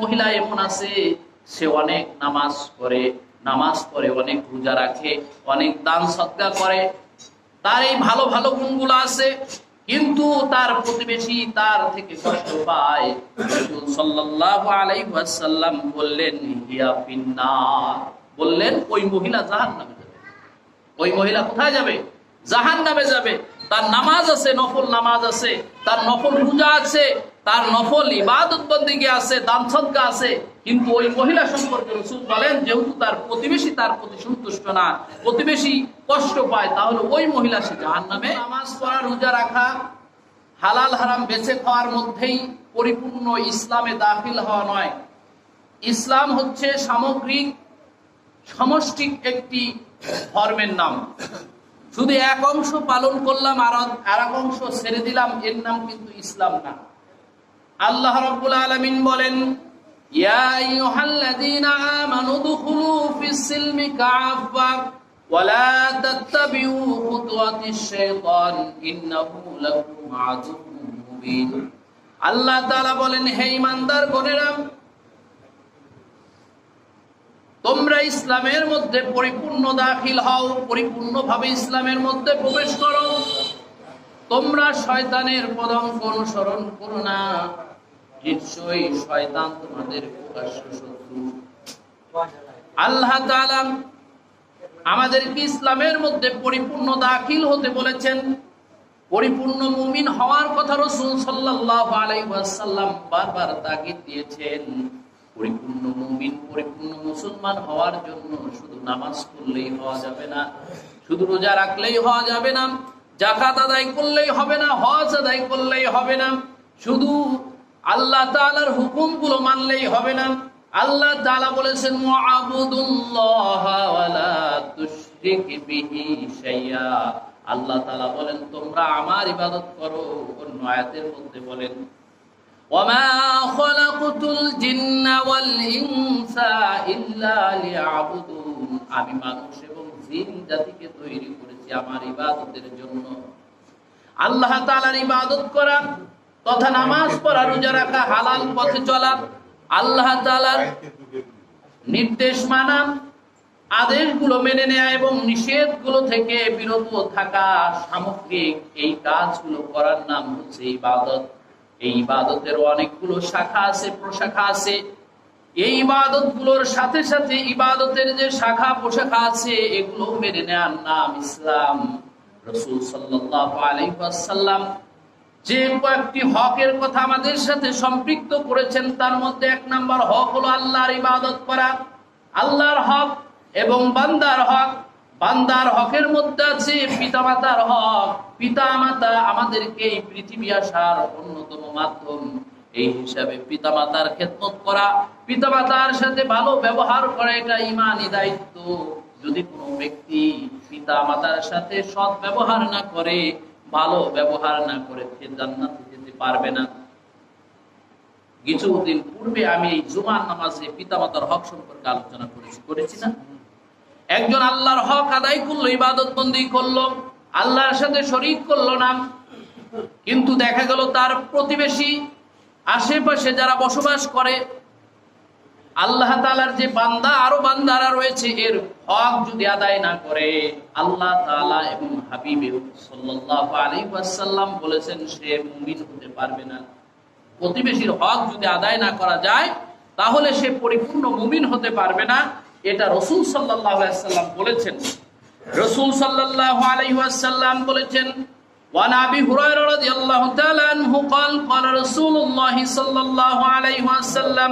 মহিলা এমন আছে, সে অনেক নামাজ পড়ে নামাজ পড়ে, অনেক রোজা রাখে, অনেক দান সৎকা করে। তার এই ভালো ভালো গুণগুলো আছে, কিন্তু তার প্রতিবেশী তার থেকে কষ্ট পায়। সাল্লাল্লাহু বললেন বললেন, ওই মহিলা জাহান্নামে যাবে। ওই মহিলা কোথায় যাবে? জাহান নামে যাবে। তার নামাজ আছে, নফল নামাজ আছে, তার নফল রোজা আছে। তার নফল ইবাদত বন্দিগে আছে, দান সদকা আছে, কিন্তু ওই মহিলা সম্পর্কে রসুল বলেন, যেহেতু তার প্রতিবেশী তার প্রতি সন্তুষ্ট না, প্রতিবেশী কষ্ট পায়, তাহলে ওই মহিলা সে জাহান নামে নামাজ পড়া, রোজা রাখা, হালাল হারাম বেঁচে খাওয়ার মধ্যেই পরিপূর্ণ ইসলামে দাখিল হওয়া নয়। ইসলাম হচ্ছে সামগ্রিক, সমষ্টিক একটি ধর্মের নাম। শুধু এক অংশ পালন করলাম, আর এক অংশ ছেড়ে দিলাম, এর নাম কিন্তু ইসলাম না। আল্লাহ রাব্বুল আলামিন বলেন তোমরা ইসলামের মধ্যে পরিপূর্ণ দাখিল হও, পরিপূর্ণভাবে ইসলামের মধ্যে প্রবেশ করো। তোমরা শয়তানের পদঙ্ক অনুসরণ করো না। নিশ্চয়ই শয়তান তোমাদের আল্লাহ আমাদেরকে ইসলামের মধ্যে পরিপূর্ণ দাখিল হতে বলেছেন। পরিপূর্ণ মুমিন হওয়ার কথা রসুল আলাইহি বারবার তাগিদ দিয়েছেন। পরিপূর্ণ মুমিন, পরিপূর্ণ মুসলমান হওয়ার জন্য শুধু নামাজ পড়লেই হওয়া যাবে না, শুধু রোজা রাখলেই হওয়া যাবে না জাকাত আদায় করলেই হবে না, হজ আদায় করলেই হবে না, শুধু আল্লাহ তাআলার হুকুমগুলো মানলেই হবে না আল্লাহ তাআলা বলেছেন মুআবুদুল্লাহ ওয়ালা তুশরিক বিহি শাইয়া আল্লাহ তাআলা বলেন তোমরা আমার ইবাদত করো অন্য আয়াতের মধ্যে বলেন وما خلقت الجن والإنس إلا ليعبدون আমি মানুষ এবং জিন জাতিকে তৈরি করেছি আমার ইবাদতের জন্য আল্লাহ তাআলার ইবাদত করা তথা নামাজ পড়া, রোজা রাখা হালাল পথে চলা আল্লাহ তাআলার নির্দেশ মানা আদেশগুলো মেনে নেওয়া এবং নিষেধগুলো থেকে বিরত থাকা সামগ্রিক এই কাজগুলো করার নাম হচ্ছে ইবাদত। এই ইবাদতের অনেকগুলো শাখা আছে, প্রশাখা আছে। এই ইবাদতগুলোর সাথে সাথে ইবাদতের যে শাখা, প্রশাখা আছে এগুলো মেনে নেওয়ার নাম ইসলাম। রসুল সাল্লাল্লাহু আলাইহি ওয়াসাল্লাম যে কয়েকটি হকের কথা আমাদের সাথে সম্পৃক্ত করেছেন, তার মধ্যে এক নাম্বার হক হলো আল্লাহর ইবাদত করা। আল্লাহর হক এবং বান্দার হক। বান্দার হকের মধ্যে আছে পিতামাতার হক। পিতা মাতা আমাদেরকে এই পৃথিবী আসার অন্যতম মাধ্যম। এই হিসাবে পিতামাতার খেদমত করা। পিতামাতার সাথে ভালো ব্যবহার করা, এটা ইমানই দায়িত্ব। যদি কোনো ব্যক্তি পিতা মাতার সাথে সৎ ব্যবহার না করে ভালো ব্যবহার না করে সে জান্নাতে যেতে পারবে না। কিছুদিন পূর্বে আমি এই জুমার নামাজে পিতামাতার হক সম্পর্কে আলোচনা করেছি করেছি না? একজন আল্লাহর হক আদায় করল, ইবাদত বন্দি করল, আল্লাহর সাথে শরিক করল না। কিন্তু দেখা গেল তার প্রতিবেশী, আশেপাশে যারা বসবাস করে আল্লাহ তালার যে বান্দা আরো বান্দারা রয়েছে এর হক যদি আদায় না করে আল্লাহ তালা এবং হাবিবে সাল্লাল্লাহু আলাইহি ওয়াসাল্লাম বলেছেন সে মুমিন হতে পারবে না প্রতিবেশীর হক যদি আদায় না করা যায় তাহলে সে পরিপূর্ণ মুমিন হতে পারবে না এটা রসুল সাল্লাল্লাহু আলাইহি ওয়াসাল্লাম বলেছেন রসুল সাল্লাল্লাহু আলাইহি ওয়াসাল্লাম বলেছেন وعن ابي هريره رضي الله تعالى عنه قال قال رسول الله صلى الله عليه وسلم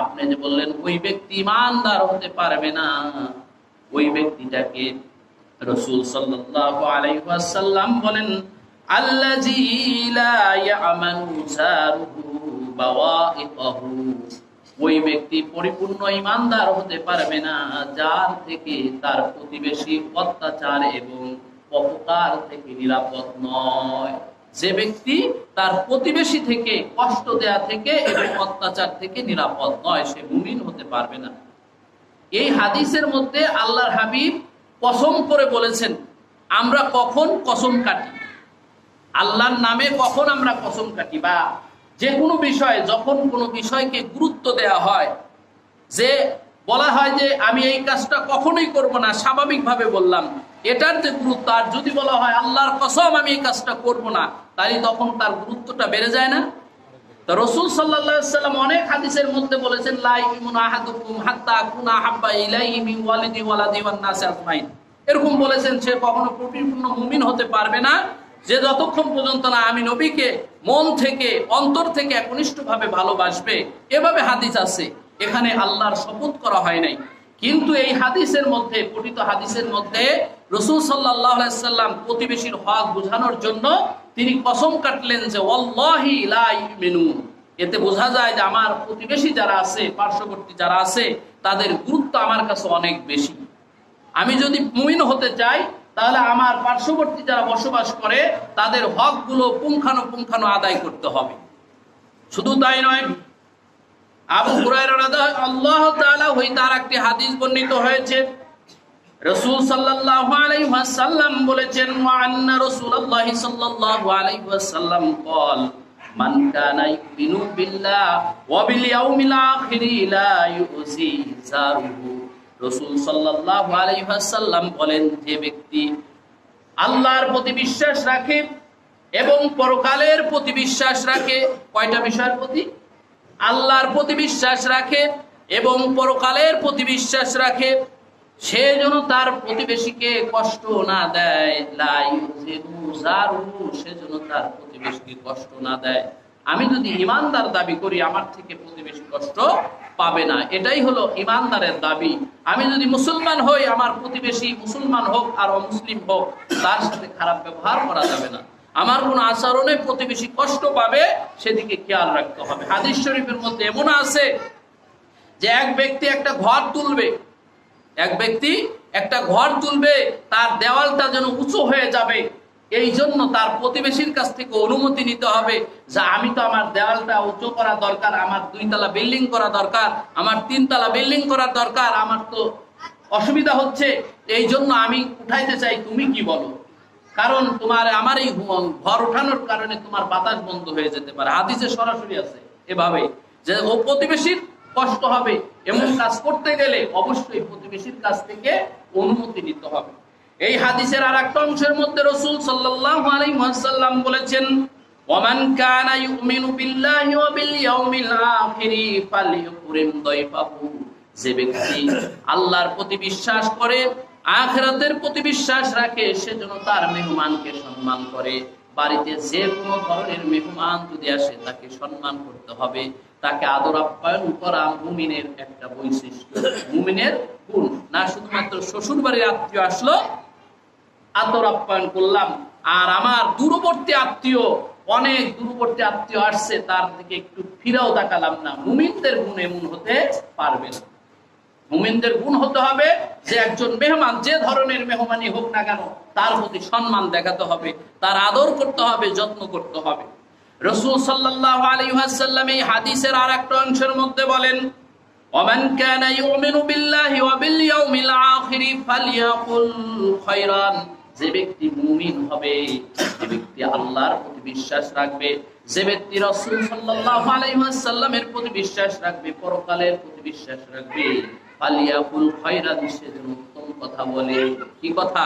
আপনি যে বললেন, ওই ব্যক্তি ইমানদার হতে পারবে না। ওই ব্যক্তিটাকে রসুল আলাইহি বলেন ওই ব্যক্তি পরিপূর্ণ ইমানদার হতে পারবে না, যার থেকে তার প্রতিবেশী অত্যাচার এবং অপকার থেকে নিরাপদ নয়। যে ব্যক্তি তার প্রতিবেশী থেকে কষ্ট দেয়া থেকে এবং অত্যাচার থেকে নিরাপদ নয়, সে মুমিন হতে পারবে না। এই হাদিসের মধ্যে আল্লাহর হাবিব কসম করে বলেছেন, আমরা কখন কসম কাটি? আল্লাহর নামে কখন আমরা কসম কাটি? বা যে কোনো বিষয়ে, যখন কোনো বিষয়কে গুরুত্ব দেয়া হয়, যে বলা হয় যে, আমি এই কাজটা কখনোই করব না স্বাভাবিকভাবে বললাম এটার যে গুরুত্ব, আর যদি বলা হয় আল্লাহর কসম আমি এই কাজটা করব না, তাহলে তখন তার গুরুত্বটা বেড়ে যায় না। তো রসুল সাল্লাম অনেক হাদিসের মধ্যে বলেছেন এরকম বলেছেন, সে কখনো পরিপূর্ণ মুমিন হতে পারবে না। যে যতক্ষণ পর্যন্ত না আমি নবীকে মন থেকে, অন্তর থেকে একনিষ্ঠভাবে ভালোবাসবে। এভাবে হাদিস আছে। এখানে আল্লাহর শপথ করা হয় নাই। কিন্তু এই হাদিসের মধ্যে, পঠিত হাদিসের মধ্যে রসুল সাল্লাহ সাল্লাম প্রতিবেশীর হক বোঝানোর জন্য তিনি কসম কাটলেন যে ইউমিনুন। এতে বোঝা যায় যে, আমার প্রতিবেশী যারা আছে, পার্শ্ববর্তী যারা আছে, তাদের গুরুত্ব আমার কাছে অনেক বেশি। আমি যদি মুমিন হতে চাই, তাহলে আমার পার্শ্ববর্তী যারা বসবাস করে, তাদের হকগুলো পুঙ্খানো পুঙ্খানো আদায় করতে হবে। শুধু তাই নয়, আবু আল্লাহ হইতে আর একটি হাদিস বর্ণিত হয়েছে রাসূল সাল্লাল্লাহু আলাইহি ওয়াসাল্লাম বলেছেন ওয়া আন্না রাসূলুল্লাহি সাল্লাল্লাহু আলাইহি ওয়াসাল্লাম قال মান কানা ইউমিনু বিল্লাহ ওয়া বিল ইয়াউমিল আখির লা ইউসি জারুহু রাসূল সাল্লাল্লাহু আলাইহি ওয়াসাল্লাম বলেন যে ব্যক্তি আল্লাহর প্রতি বিশ্বাস রাখে এবং পরকালের প্রতি বিশ্বাস রাখে কয়টা বিষয়ের প্রতি আল্লাহর প্রতি বিশ্বাস রাখে এবং পরকালের প্রতি বিশ্বাস রাখে। সে যেন তার প্রতিবেশীকে কষ্ট না দেয়। সে যেন তার প্রতিবেশীকে কষ্ট না দেয়। আমি যদি ইমানদার দাবি করি, আমার থেকে প্রতিবেশী কষ্ট পাবে না। এটাই হলো ইমানদারের দাবি। আমি যদি মুসলমান হই, আমার প্রতিবেশী মুসলমান হোক আর অমুসলিম হোক, তার সাথে খারাপ ব্যবহার করা যাবে না। আমার কোন আচরণে প্রতিবেশী কষ্ট পাবে, সেদিকে খেয়াল রাখতে হবে। হাদিস শরীফের মধ্যে এমন আছে যে এক ব্যক্তি একটা ঘর তুলবে, এক ব্যক্তি একটা ঘর তুলবে, তার দেওয়ালটা যেন উঁচু হয়ে যাবে, এই জন্য তার প্রতিবেশীর কাছ থেকে অনুমতি নিতে হবে যে আমি তো আমার দেওয়ালটা উঁচু করা দরকার, আমার দুইতলা বিল্ডিং করা দরকার, আমার তিনতলা বিল্ডিং করার দরকার, আমার তো অসুবিধা হচ্ছে, এই জন্য আমি উঠাইতে চাই, তুমি কি বলো? কারণ তোমার আমার এই ঘর উঠানোর কারণে তোমার বাতাস বন্ধ হয়ে যেতে পারে। হাদিসে সরাসরি আছে এভাবে যে ও প্রতিবেশীর কষ্ট হবে। এমন কাজ করতে গেলে অবশ্যই প্রতিবেশীর কাছ থেকে অনুমতি নিতে হবে। এই হাদিসের আর একটা অংশের মধ্যে রসুল সাল্লাল্লাহু আলাইহি ওয়াসাল্লাম বলেছেন, ওমান কানা ইউমিনু বিল্লাহি ওয়া বিল ইয়াউমিল আখিরি দাইফাহু। যে ব্যক্তি আল্লাহর প্রতি বিশ্বাস করে, আখেরাতের প্রতি বিশ্বাস রাখে সেজন্য তার মেহমানকে সম্মান করে। বাড়িতে যে কোনো ধরনের মেহমান যদি আসে, তাকে সম্মান করতে হবে। তাকে আদর আপ্যায়ন করা মুমিনের একটা বৈশিষ্ট্য। মুমিনের গুণ। না, শুধুমাত্র শ্বশুর বাড়ির আত্মীয় আসলো, আদর আপ্যায়ন করলাম। আর আমার দূরবর্তী আত্মীয়, অনেক দূরবর্তী আত্মীয় আসছে, তার দিকে একটু ফিরেও তাকালাম না। মুমিনদের গুণ এমন হতে পারবে না। মুমিনদের গুণ হতে হবে যে একজন মেহমান, যে ধরনের মেহমানি হোক না কেন, তার প্রতি সম্মান দেখাতে হবে, তার আদর করতে হবে, যত্ন করতে হবে। রসুল ওয়াসাল্লাম এই হাদিসের আর একটা অংশের মধ্যে বলেন ফালইয়াকুল খায়রান। যে ব্যক্তি মুমিন হবে, যে ব্যক্তি আল্লাহর প্রতি বিশ্বাস রাখবে, যে ব্যক্তি রাসূল প্রতি বিশ্বাস রাখবে, পরকালের প্রতি বিশ্বাস রাখবে ফালিয়াকুল খায়রান সে যেন উত্তম কথা বলে। কি কথা?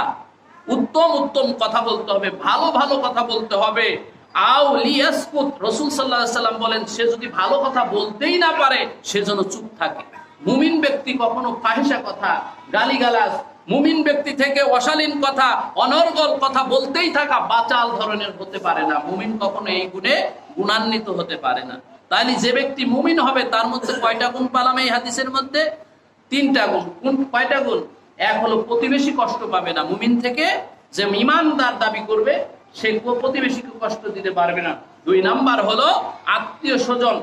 উত্তম উত্তম কথা বলতে হবে, ভালো ভালো কথা বলতে হবে। আও লিয়াসকুত রাসূল সাল্লাল্লাহু সাল্লাম বলেন, সে যদি ভালো কথা বলতেই না পারে, সে যেন চুপ থাকে। মুমিন ব্যক্তি কখনো ফাহিশা কথা, গালিগালাজ, মুমিন ব্যক্তি থেকে অশালীন কথা, অনর্গল কথা বলতেই থাকা বাচাল ধরনের হতে পারে না। মুমিন কখনো এই গুণে গুণান্বিত হতে পারে না। তাহলে যে ব্যক্তি মুমিন হবে, তার মধ্যে কয়টা গুণ পালাম এই হাদিসের মধ্যে? তিনটা গুণ। কোন কয়টা গুণ? এক হলো প্রতিবেশী কষ্ট পাবে না। মুমিন থেকে যে ইমানদার দাবি করবে সে প্রতিবেশীকে কষ্ট দিতে পারবে না। দুই নাম্বার হলো, আত্মীয় স্বজন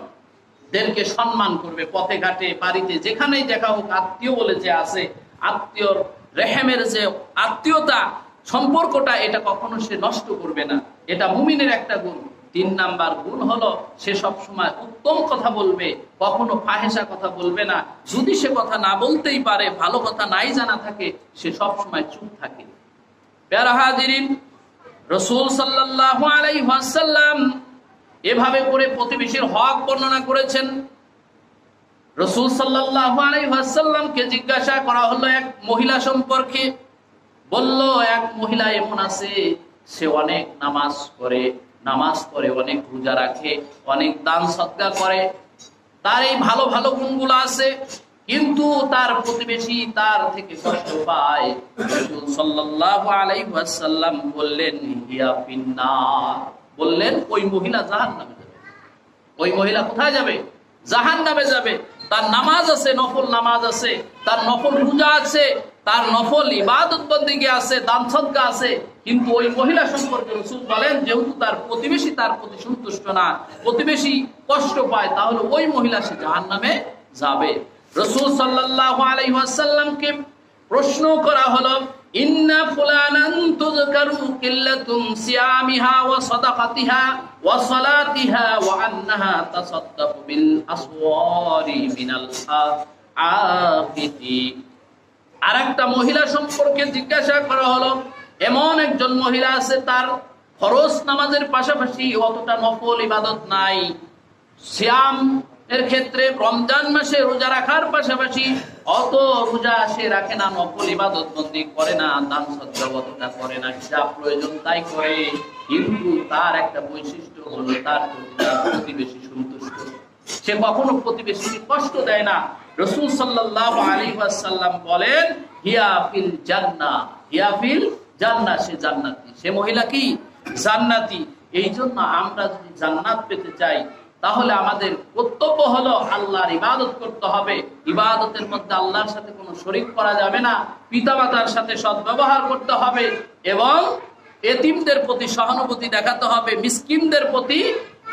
দেরকে সম্মান করবে। পথে, ঘাটে, বাড়িতে, যেখানেই দেখা হোক, আত্মীয় বলে যে আছে, আত্মীয়র রেহেমের যে আত্মীয়তা, সম্পর্কটা, এটা কখনো সে নষ্ট করবে না। এটা মুমিনের একটা গুণ। তিন নাম্বার গুণ হলো, সে সব সময় উত্তম কথা বলবে, কখনো ফাহেসা কথা বলবে না। যদি সে কথা না বলতেই পারে, ভালো কথা নাই জানা থাকে, সে সব সময় চুপ থাকে। প্যারা হাজিরিন রসুল সাল্লাল্লাহু আলাইহি ওয়াসাল্লাম এভাবে করে প্রতিবেশীর হক বর্ণনা করেছেন। রসুল সাল্লাল্লাহু আলাইহি ওয়াসাল্লামকে জিজ্ঞাসা করা হলো, এক মহিলা সম্পর্কে বলল, এক মহিলা এমন আছে, সে অনেক নামাজ করে নামাজ পড়ে, অনেক রোজা রাখে, অনেক দান সৎকার করে, তার এই ভালো ভালো গুণগুলো আছে। কিন্তু তার প্রতিবেশী তার থেকে কষ্ট পায়। সাল্লাল্লাহু আলাইহি ওয়াসাল্লাম বললেন, হিয়া ফিন্নার। বললেন, ওই মহিলা জাহান্নামে যাবে। ওই মহিলা কোথায় যাবে? জাহান নামে যাবে। তার নামাজ আছে, নফল নামাজ আছে, তার নফল রোজা আছে, তার নফল ইবাদত বন্দিগি আছে, দান সদকা আছে। কিন্তু ওই মহিলা সম্পর্কে রসুল বলেন, যেহেতু তার প্রতিবেশী তার প্রতি সন্তুষ্ট না, প্রতিবেশী কষ্ট পায়, তাহলে ওই মহিলা সে জাহান নামে যাবে। রসুল ওয়াসাল্লামকে প্রশ্ন করা হলো, ইন্না ফুলানান মহিলা সম্পর্কে জিজ্ঞাসা করা হলো, এমন একজন মহিলা আছে, তার ফরজ নামাজের পাশাপাশি অতটা নফল ইবাদত নাই। শ্যাম এর ক্ষেত্রে রমজান মাসে রোজা রাখার পাশাপাশি অত রোজা সে রাখে না, নকল ইবাদত বন্দি করে না, দান সজ্জা অতটা করে না যা প্রয়োজন তাই করে। কিন্তু তার একটা বৈশিষ্ট্য হলো তার প্রতিবেশী সন্তুষ্ট। সে কখনো প্রতিবেশীকে কষ্ট দেয় না। রসুল সাল্লাল্লাহু আলাইহি ওয়াসাল্লাম বলেন, হিয়া ফিল জান্নাহ। হিয়া ফিল জান্নাহ, সে জান্নাতি। সে মহিলা কি? জান্নাতি। এই জন্য আমরা যদি জান্নাত পেতে চাই তাহলে আমাদের কর্তব্য হলো আল্লাহর ইবাদত করতে হবে। ইবাদতের মধ্যে আল্লাহর সাথে কোনো শরিক করা যাবে না। পিতামাতার সাথে সদ্ব্যবহার করতে হবে এবং এতিমদের প্রতি সহানুভূতি দেখাতে হবে, মিসকিনদের প্রতি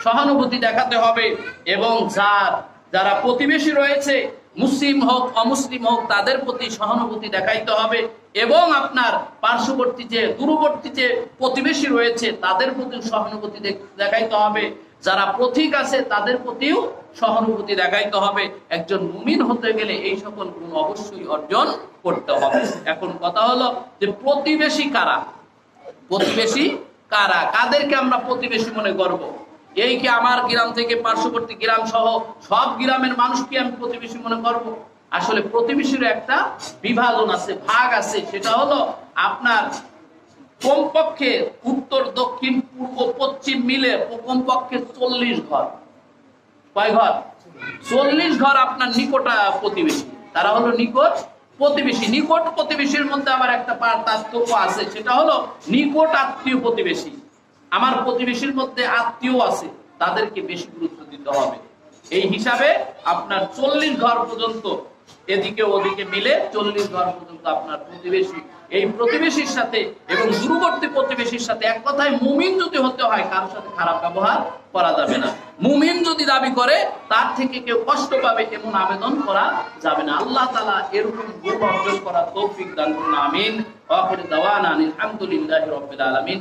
সহানুভূতি দেখাতে হবে এবং যার, যারা প্রতিবেশী রয়েছে, মুসলিম হোক, অমুসলিম হোক, তাদের প্রতি সহানুভূতি দেখাইতে হবে এবং আপনার পার্শ্ববর্তী যে, দূরবর্তী যে প্রতিবেশী রয়েছে, তাদের প্রতি সহানুভূতি দেখাইতে হবে। যারা পথিক আছে, তাদের প্রতিও সহানুভূতি দেখাইতে হবে। একজন মুমিন হতে গেলে এই সকল গুণ অবশ্যই অর্জন করতে হবে। এখন কথা হলো যে প্রতিবেশী কারা? প্রতিবেশী কারা? কাদেরকে আমরা প্রতিবেশী মনে করব? এই কি আমার গ্রাম থেকে পার্শ্ববর্তী গ্রাম সহ সব গ্রামের মানুষকে আমি প্রতিবেশী মনে করব? আসলে প্রতিবেশীর একটা বিভাজন আছে, ভাগ আছে। সেটা হলো আপনার কমপক্ষে উত্তর, দক্ষিণ, পূর্ব, পশ্চিম মিলে কমপক্ষে চল্লিশ ঘর। কয় ঘর? চল্লিশ ঘর আপনার নিকট প্রতিবেশী। তারা হলো নিকট প্রতিবেশী। নিকট প্রতিবেশীর মধ্যে আবার একটা পার্থক্য আছে, সেটা হলো নিকট আত্মীয় প্রতিবেশী। আমার প্রতিবেশীর মধ্যে আত্মীয় আছে, তাদেরকে বেশি গুরুত্ব দিতে হবে। এই হিসাবে আপনার চল্লিশ ঘর পর্যন্ত এদিকে ওদিকে মিলে চল্লিশ ঘর পর্যন্ত আপনার প্রতিবেশী এই প্রতিবেশীর সাথে এবং দূরবর্তী প্রতিবেশীর সাথে এক কথায় মুমিন যদি হতে হয়, কারোর সাথে খারাপ ব্যবহার করা যাবে না। মুমিন যদি দাবি করে, তার থেকে কেউ কষ্ট পাবে এমন আবেদন করা যাবে না। আল্লাহ তালা এরকম গুণ অর্জন করা তৌফিক দান করুন। আমিন। আলামিন।